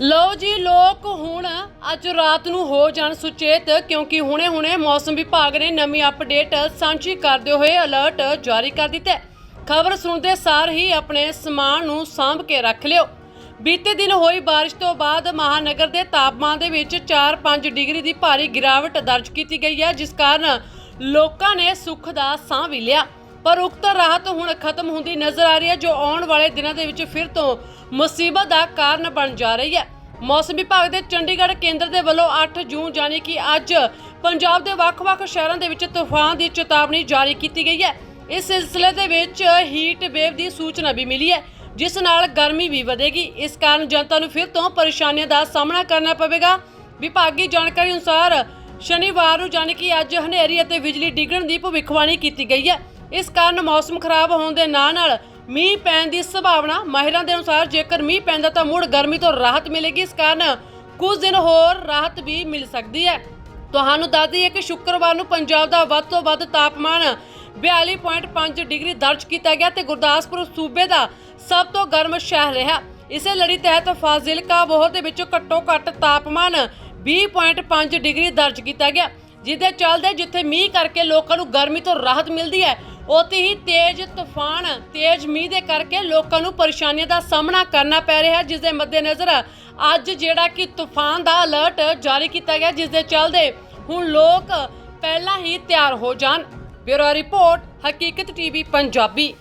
ਲਓ ਜੀ, ਲੋਕ ਹੁਣ ਅੱਜ ਰਾਤ ਨੂੰ ਹੋ ਜਾਣ ਸੁਚੇਤ, ਕਿਉਂਕਿ ਹੁਣੇ-ਹੁਣੇ ਮੌਸਮ ਵਿਭਾਗ ਨੇ ਨਵੀਂ ਅਪਡੇਟ ਸਾਂਝੀ ਕਰਦੇ ਹੋਏ ਅਲਰਟ ਜਾਰੀ ਕਰ ਦਿੱਤਾ ਖਬਰ ਸੁਣਦੇ ਸਾਰ ਹੀ ਆਪਣੇ ਸਮਾਨ ਨੂੰ ਸਾਂਭ ਕੇ ਰੱਖ ਲਿਓ। ਬੀਤੇ ਦਿਨ ਹੋਈ ਬਾਰਿਸ਼ ਤੋਂ ਬਾਅਦ ਮਹਾਨਗਰ ਦੇ ਤਾਪਮਾਨ ਦੇ ਵਿੱਚ 4-5 ਡਿਗਰੀ ਦੀ ਭਾਰੀ ਗਿਰਾਵਟ ਦਰਜ ਕੀਤੀ ਗਈ ਹੈ, ਜਿਸ ਕਾਰਨ ਲੋਕਾਂ ਨੇ ਸੁੱਖ ਦਾ ਸਾਹ ਵੀ ਲਿਆ। ਪਰ ਉਕਤ ਰਾਹਤ ਹੁਣ ਖਤਮ ਹੁੰਦੀ ਨਜ਼ਰ ਆ ਰਹੀ ਹੈ, ਜੋ ਆਉਣ ਵਾਲੇ ਦਿਨਾਂ ਦੇ ਵਿੱਚ ਫਿਰ ਤੋਂ ਮੁਸੀਬਤ ਦਾ ਕਾਰਨ ਬਣ ਜਾ ਰਹੀ ਹੈ। ਮੌਸਮ ਵਿਭਾਗ ਦੇ ਚੰਡੀਗੜ੍ਹ ਕੇਂਦਰ ਦੇ ਵੱਲੋਂ 8 ਜੂਨ ਯਾਨੀ ਕਿ ਅੱਜ ਪੰਜਾਬ ਦੇ ਵੱਖ-ਵੱਖ ਸ਼ਹਿਰਾਂ ਦੇ ਵਿੱਚ ਤੂਫਾਨ ਦੀ ਚੇਤਾਵਨੀ ਜਾਰੀ ਕੀਤੀ ਗਈ ਹੈ। ਇਸ ਸਿਲਸਿਲੇ ਦੇ ਵਿੱਚ ਹੀਟ ਵੇਵ ਦੀ ਸੂਚਨਾ ਵੀ ਮਿਲੀ ਹੈ, ਜਿਸ ਨਾਲ ਗਰਮੀ ਵੀ ਵਧੇਗੀ। ਇਸ ਕਾਰਨ ਜਨਤਾ ਨੂੰ ਫਿਰ ਤੋਂ ਪਰੇਸ਼ਾਨੀਆਂ ਦਾ ਸਾਹਮਣਾ ਕਰਨਾ ਪਵੇਗਾ। ਵਿਭਾਗੀ ਜਾਣਕਾਰੀ ਅਨੁਸਾਰ ਸ਼ਨੀਵਾਰ ਨੂੰ ਯਾਨੀ ਕਿ ਅੱਜ ਹਨੇਰੀ ਅਤੇ ਬਿਜਲੀ ਡਿੱਗਣ ਦੀ ਭਵਿੱਖਬਾਣੀ ਕੀਤੀ ਗਈ ਹੈ। ਇਸ ਕਾਰਨ ਮੌਸਮ ਖਰਾਬ ਹੋਣ ਦੇ ਨਾਲ ਨਾਲ ਮੀਂਹ ਪੈਣ ਦੀ ਸੰਭਾਵਨਾ ਮਾਹਿਰਾਂ ਦੇ ਅਨੁਸਾਰ ਜੇਕਰ ਮੀਂਹ ਪੈਂਦਾ ਤਾਂ ਮੁੜ ਗਰਮੀ ਤੋਂ ਰਾਹਤ ਮਿਲੇਗੀ। ਇਸ ਕਾਰਨ ਕੁਝ ਦਿਨ ਹੋਰ ਰਾਹਤ ਵੀ ਮਿਲ ਸਕਦੀ ਹੈ। ਤੁਹਾਨੂੰ ਦੱਸ ਦਈਏ ਕਿ ਸ਼ੁੱਕਰਵਾਰ ਨੂੰ ਪੰਜਾਬ ਦਾ ਵੱਧ ਤੋਂ ਵੱਧ ਤਾਪਮਾਨ 42.5 ਡਿਗਰੀ ਦਰਜ ਕੀਤਾ ਗਿਆ ਤੇ ਗੁਰਦਾਸਪੁਰ, ਸੂਬੇ ਦਾ ਸਭ ਤੋਂ ਗਰਮ ਸ਼ਹਿਰ ਰਿਹਾ। ਇਸੇ ਲੜੀ ਤਹਿਤ ਫਾਜ਼ਿਲਕਾ ਬੋਹਰ ਦੇ ਵਿੱਚੋਂ ਘੱਟੋ ਘੱਟ ਤਾਪਮਾਨ 20.5 ਡਿਗਰੀ ਦਰਜ ਕੀਤਾ ਗਿਆ ਜਿਹਦੇ ਚੱਲਦੇ ਜਿੱਥੇ ਮੀਂਹ ਕਰਕੇ ਲੋਕਾਂ ਨੂੰ ਗਰਮੀ ਤੋਂ ਰਾਹਤ ਮਿਲਦੀ ਹੈ ਉੱਥੇ ਹੀ ਤੇਜ਼ ਤੂਫਾਨ, ਤੇਜ਼ ਮੀਂਹ ਦੇ ਕਰਕੇ ਲੋਕਾਂ ਨੂੰ ਪਰੇਸ਼ਾਨੀਆਂ ਦਾ ਸਾਹਮਣਾ ਕਰਨਾ ਪੈ ਰਿਹਾ ਹੈ ਜਿਸ ਦੇ ਮੱਦੇਨਜ਼ਰ ਅੱਜ ਜਿਹੜਾ ਕਿ ਤੂਫਾਨ ਦਾ ਅਲਰਟ ਜਾਰੀ ਕੀਤਾ ਗਿਆ ਜਿਸ ਦੇ ਚੱਲਦੇ ਹੁਣ ਲੋਕ ਪਹਿਲਾਂ ਹੀ ਤਿਆਰ ਹੋ ਜਾਣ। Bureau report, Haqeeqat TV, Punjabi.